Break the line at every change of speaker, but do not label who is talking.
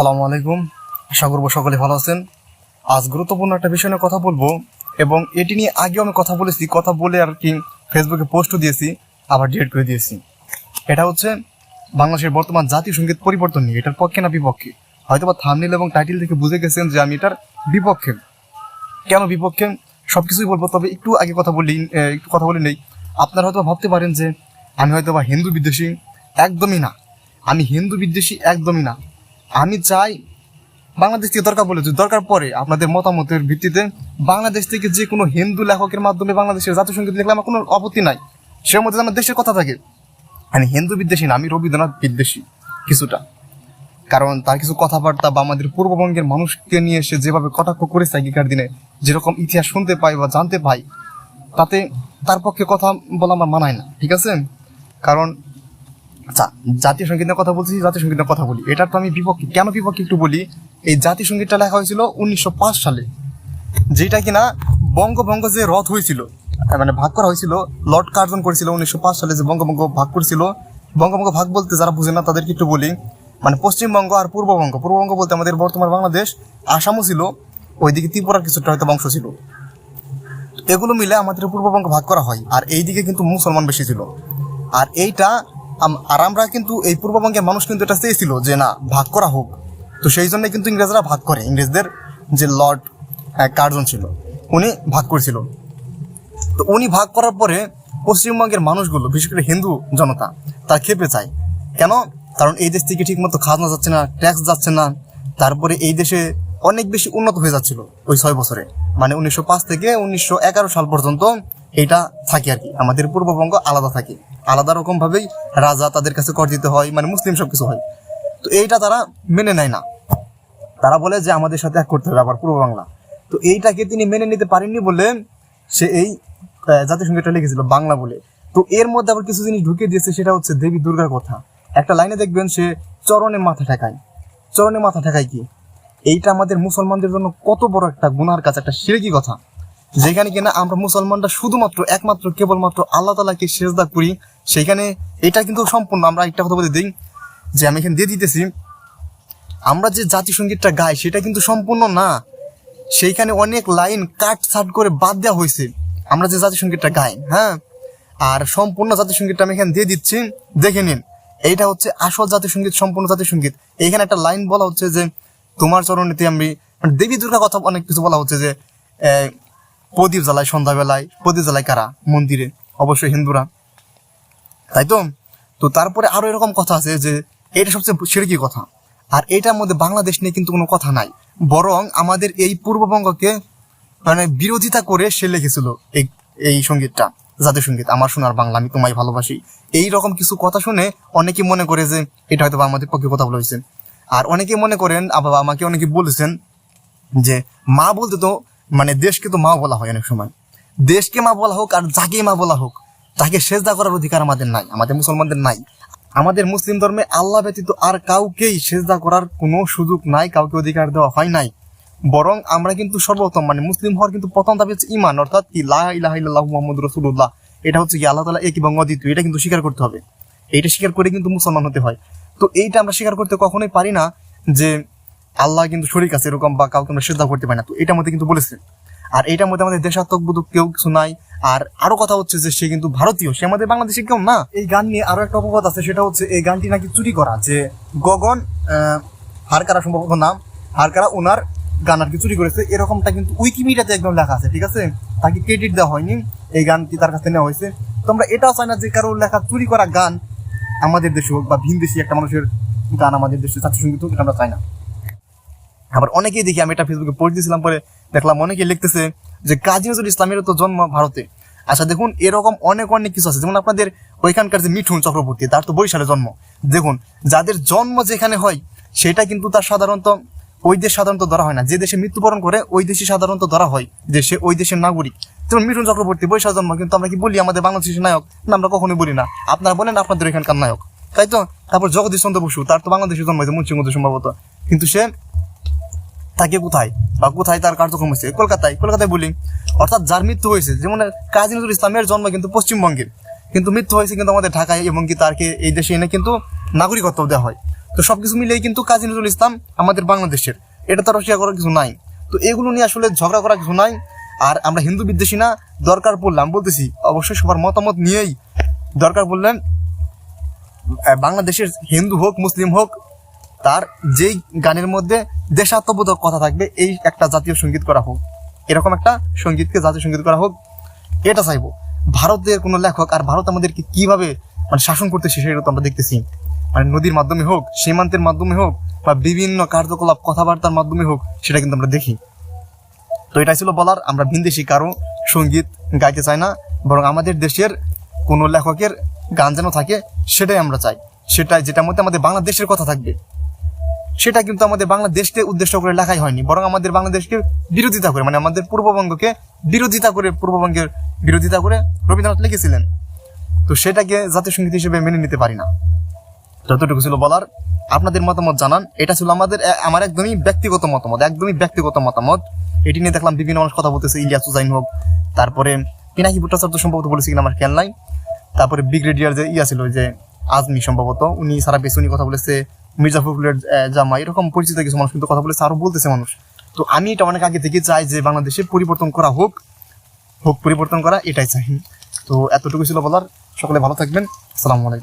আসসালামু আলাইকুম। আশা করব সকলে ভালো আছেন। আজ গুরুত্বপূর্ণ একটা বিষয় নিয়ে কথা বলব এবং এটি নিয়ে আগেও আমি কথা বলেছি, কথা বলে আর কি ফেসবুকে পোস্টও দিয়েছি, আবার ডিলিট করে দিয়েছি। এটা হচ্ছে বাংলাদেশের বর্তমান জাতীয় সংগীত পরিবর্তন নিয়ে, এটার পক্ষে না বিপক্ষে? হয়তো বা থামনিল এবং টাইটেল থেকে বুঝে গেছেন যে আমি এটার বিপক্ষে। কেন বিপক্ষে? সব কিছুই বলব, তবে একটু আগে কথা বলি একটু কথা বলে নেই। আপনারা হয়তো ভাবতে পারেন যে আমি হয়তো বা হিন্দু বিদ্বেষী, একদমই না। আমি হিন্দু বিদ্বেষী, একদমই না। আমি চাই বাংলাদেশ থেকে দরকার বলে দরকার পড়ে আপনাদের মতামতের ভিত্তিতে বাংলাদেশ থেকে যে কোনো হিন্দু লেখকের মাধ্যমে বাংলাদেশের জাতীয় সংগীত লিখলে আমার কোনো আপত্তি নাই। সে মধ্যে আমার দেশের কথা থাকে। আমি হিন্দু বিদ্বেষী না, আমি রবীন্দ্রনাথ বিদ্বেষী কিছুটা। কারণ তার কিছু কথাবার্তা বা আমাদের পূর্ববঙ্গের মানুষকে নিয়ে সে যেভাবে কটাক্ষ করেছে আগেকার দিনে, যেরকম ইতিহাস শুনতে পাই বা জানতে পাই, তাতে তার পক্ষে কথা বলা আমার মানায় না, ঠিক আছে? কারণ আচ্ছা জাতীয় সঙ্গীতের কথা বলছি জাতীয় সঙ্গীতের কথা বলি। এটা তো আমি বিপক্ষে, কেন বিপক্ষে একটু বলি, এই জাতীয় সঙ্গীতটা লেখা হয়েছিল উনিশশো পাঁচ সালে। যেটা কিনা বঙ্গভঙ্গ যে রথ হয়েছিল মানে ভাগ করা হয়েছিল, লর্ড কার্জন করেছিল উনিশশো সালে যে বঙ্গভঙ্গ ভাগ করেছিল। বঙ্গভঙ্গ ভাগ বলতে যারা বুঝে না, তাদেরকে একটু বলি মানে পশ্চিমবঙ্গ আর পূর্ববঙ্গ। পূর্ববঙ্গ বলতে আমাদের বর্তমান বাংলাদেশ, আসামও ছিল, ওইদিকে ত্রিপুরার কিছুটা হয়তো বংশ ছিল। এগুলো মিলে আমাদের পূর্ববঙ্গ ভাগ করা হয়, আর এইদিকে কিন্তু মুসলমান বেশি ছিল। আর এইটা আর আমরা কিন্তু এই পূর্ববঙ্গের মানুষ কিন্তু এটা চেয়েছিল যে না, ভাগ করা হোক। তো সেই জন্য কিন্তু ইংরেজরা ভাগ করে। ইংরেজদের যে লর্ড কার্জন ছিল, উনি ভাগ করেছিল। তো উনি ভাগ করার পরে পশ্চিমবঙ্গের মানুষগুলো, বিশেষ করে হিন্দু জনতা, তার খেপে চায় কেন? কারণ এই দেশ থেকে ঠিকমতো খাজনা যাচ্ছে না ট্যাক্স যাচ্ছে না। তারপরে এই দেশে অনেক বেশি উন্নত হয়ে যাচ্ছিল ওই ছয় বছরে। মানে উনিশশো পাঁচ থেকে উনিশশো এগারো সাল পর্যন্ত এটা থাকে আর কি। আমাদের পূর্ববঙ্গ আলাদা থাকে। আলাদা রকম ভাবেই রাজা তাদের কাছে কর দিতে হয় মানে মুসলিম সব কিছু হয়। তো এইটা তারা মেনে নেয় না। তারা বলে যে আমাদের সাথে এক করতে হবে আবার পূর্ব বাংলা। তো এইটাকে তিনি মেনে নিতে পারেননি বলে সে এই সঙ্গীতটা লিখেছিল বাংলা বলে। তো এর মধ্যে আবার কিছু জিনিস ঢুকিয়ে দিয়েছে, সেটা হচ্ছে দেবী দুর্গার কথা। একটা লাইনে দেখবেন সে চরণে মাথা ঠেকায়। চরণে মাথা ঠেকায় কি? এইটা আমাদের মুসলমানদের জন্য কত বড় একটা গুনার কাছে একটা সিরেকি কথা। যেখানে কিনা আমরা মুসলমানরা শুধুমাত্র, একমাত্র, কেবলমাত্র আল্লাহ তালাকে সেজদা করি, সেখানে এটা কিন্তু সম্পূর্ণ আমরা একটা কথা বলে দিই, যে আমি এখানে দিয়ে দিতেছি, আমরা যে জাতীয় সঙ্গীতটা গাই, সেটা কিন্তু সম্পূর্ণ না। সেইখানে অনেক লাইন কাট ছাট করে বাদ দেওয়া হয়েছে, আমরা যে জাতীয় সঙ্গীতটা গাই হ্যাঁ? আর সম্পূর্ণ জাতীয় সঙ্গীতটা আমি এখানে দিয়ে দিচ্ছি, দেখে নিন। এইটা হচ্ছে আসল জাতীয় সংগীত সম্পূর্ণ জাতীয় সংগীত এইখানে একটা লাইন বলা হচ্ছে যে তোমার চরণীতে আমি মানে দেবী দুর্গা কথা অনেক কিছু বলা হচ্ছে যে প্রদীপ জ্বালায় সন্ধ্যাবেলায়। প্রদীপ জ্বালায় কারা? মন্দিরে। অবশ্যই হিন্দুরা। তাই তো? তো তারপরে আরও এরকম কথা আছে যে, এটা সবচেয়ে সিরকি কথা? আর এটার মধ্যে বাংলাদেশ নিয়ে কিন্তু কোনো কথা নাই। বরং আমাদের এই পূর্ববঙ্গকে মানে বিরোধিতা করে সে লিখেছিল এই এই সঙ্গীতটা, জাতীয় সংগীত। আমার শোনার বাংলা, আমি তোমায় ভালোবাসি। এই রকম কিছু কথা শুনে অনেকে মনে করে যে, এটা হয়তো আমাদের পক্ষে কথা বলেছে আর অনেকে মনে করেন আবার আমাকে অনেকে বলেছেন যে মা বলতে তো মানে দেশকে তো মা বলা হয় অনেক সময়। দেশকে মা বলা হোক আর যাকে মা বলা হোক, তাকে সেজদা করার অধিকার আমাদের নাই, আমাদের মুসলমানদের নাই। আমাদের মুসলিম ধর্মে আল্লাহ ব্যতীত আর কাউকেই সেজদা করার কোনো সুযোগ নাই, কাউকে অধিকার দেওয়া হয় নাই। বরং আমরা কিন্তু সর্বোত্তম মানে মুসলিম হওয়ার কিন্তু প্রথম দাবি হচ্ছে ইমান অর্থাৎ কি লা ইলাহা ইল্লাল্লাহু মুহাম্মাদুর রাসূলুল্লাহ। এটা হচ্ছে কি আল্লাহ তালা এক এবং অদ্বিতীয় এটা কিন্তু স্বীকার করতে হবে। এটা স্বীকার করে কিন্তু মুসলমান হতে হয়। তো এইটা আমরা স্বীকার করতে কখনোই পারি না যে আল্লাহ কিন্তু শরীর আছে এরকম বা কাউকে আমরা শ্রদ্ধা করতে পারি না। তো এটার মধ্যে কিন্তু বলেছে। আর এটার মধ্যে আমাদের দেশাত্মবোধ কেউ কিছু নাই। আর আরও কথা হচ্ছে যে সে কিন্তু ভারতীয় সে আমাদের বাংলাদেশে কেউ না। এই গান নিয়ে আরও একটা অপবাদ আছে সেটা হচ্ছে এই গানটি নাকি চুরি করা যে গগন আহ, হারকারা সম্ভবত নাম হারকারা ওনার গান আর কি চুরি করেছে। এরকমটা কিন্তু উইকিমিডিয়াতে একদম লেখা আছে ঠিক আছে? তাকে ক্রেডিট দেওয়া হয়নি এই গানটি তার কাছে নেওয়া হয়েছে। তো আমরা এটাও চাই না যে কারোর লেখা চুরি করা গান আমাদের দেশে হোক বা ভিন একটা মানুষের গান আমাদের দেশে জাতীয় সংগীত হোক, আমরা চাই না। আবার অনেকেই দেখি, আমি এটা ফেসবুকে পোস্ট দিয়েছিলাম, পরে দেখলাম অনেকেই লিখতেছে যে, কাজী নজরুল ইসলামের তো জন্ম ভারতে। আচ্ছা দেখুন, এরকম অনেক অনেক কিছু আছে। যেমন আপনাদের ওইখানকার যে মিঠুন চক্রবর্তী, তার তো বরিশালে জন্ম। দেখুন, যাদের জন্ম যেখানে হয়, সেটা কিন্তু তার সাধারণত ওই দেশ সাধারণত ধরা হয় না। যে দেশে মৃত্যুবরণ করে, ওই দেশে সাধারণত ধরা হয়। সে ওই দেশের নাগরিক। যেমন মিঠুন চক্রবর্তী বৈশাখ জন্ম, কিন্তু আমরা কি বলি আমাদের বাংলাদেশের নায়ক? না, আমরা কখনোই বলি না। আপনারা বলেন আপনাদের এখানকার নায়ক। তাই তো? তারপর জগদীশ চন্দ্র বসু, তার তো বাংলাদেশে জন্ম হয়েছে মুন্সিগঞ্জ সম্ভবত। কিন্তু সে থাকে কোথায়? বা কোথায় তার কার্যক্রম হয়েছে? কলকাতায়। কলকাতায় বলি। অর্থাৎ যার মৃত্যু হয়েছে, যেমন কাজী নজরুল ইসলামের জন্ম কিন্তু পশ্চিমবঙ্গের। কিন্তু মৃত্যু হয়েছে কিন্তু আমাদের ঢাকায়, এবং কি তারকে এই দেশে এনে কিন্তু নাগরিকত্ব দেওয়া হয়। তো সবকিছু মিলেই কিন্তু কাজী নজরুল ইসলাম আমাদের বাংলাদেশের। এটা তো রসিয়া করার কিছু নাই। তো এগুলো নিয়ে আসলে ঝগড়া করার কিছু নাই। আর আমরা হিন্দু বিদ্বেষী না দরকার পড়লে আমি বলতেছি অবশ্যই সবার মতামত নিয়েই দরকার পড়লে আহ, বাংলাদেশের হিন্দু হোক মুসলিম হোক তার যেই গানের মধ্যে দেশাত্মবোধক কথা থাকবে এই একটা জাতীয় সংগীত করা হোক। এরকম একটা সঙ্গীতকে জাতীয় সংগীত করা হোক এটা চাইব। ভারতের কোনো লেখক আর ভারত আমাদেরকে কীভাবে মানে শাসন করতেছে সেটা তো আমরা দেখতেছি। মানে নদীর মাধ্যমে হোক, সীমান্তের মাধ্যমে হোক, বা বিভিন্ন কার্যকলাপ, কথাবার্তার মাধ্যমে হোক, সেটা কিন্তু আমরা দেখি। তো এটাই ছিল বলার, আমরা ভিনদেশি কারও সংগীত গাইতে চাই না, বরং আমাদের দেশের কোনো লেখকের গান যেন থাকে, সেটাই আমরা চাই। সেটাই যেটার মধ্যে আমাদের বাংলাদেশের কথা থাকবে। সেটা কিন্তু আমাদের বাংলাদেশকে উদ্দেশ্য করে লেখাই হয়নি, বরং আমাদের বাংলাদেশকে বিরোধিতা করে মানে আমাদের পূর্ববঙ্গকে বিরোধিতা করে, পূর্ববঙ্গের বিরোধিতা করে রবীন্দ্রনাথ লিখেছিলেন। তো সেটাকে জাতীয় সংগীত হিসেবে মেনে নিতে পারি না। যতটুকু ছিল বলার, আপনাদের মতামত জানান। এটা ছিল আমাদের আমার একদমই ব্যক্তিগত মতামত, একদমই ব্যক্তিগত মতামত। এটি নিয়ে দেখলাম বিভিন্ন মানুষ কথা বলতেছে ইলিয়াস হুসাইন হোক, তারপরে পিনাকি ভট্টাচার্য সম্ভবত বলেছে কিনা আমার খেয়াল নাই। তারপরে ব্রিগেডিয়ার যে ইয়া ছিল যে আজমি সম্ভবত, উনি সারা বেশি উনি কথা বলেছে, মির্জা ফখরুলের জামা এরকম পরিচিত কিছু মানুষ কিন্তু কথা বলেছে, আরও বলতেছে মানুষ। তো আমি এটা অনেক আগে থেকে চাই যে বাংলাদেশে পরিবর্তন করা হোক হোক পরিবর্তন করা, এটাই চাই। তো এতটুকু ছিল বলার, সকলে ভালো থাকবেন, আসসালামু আলাইকুম।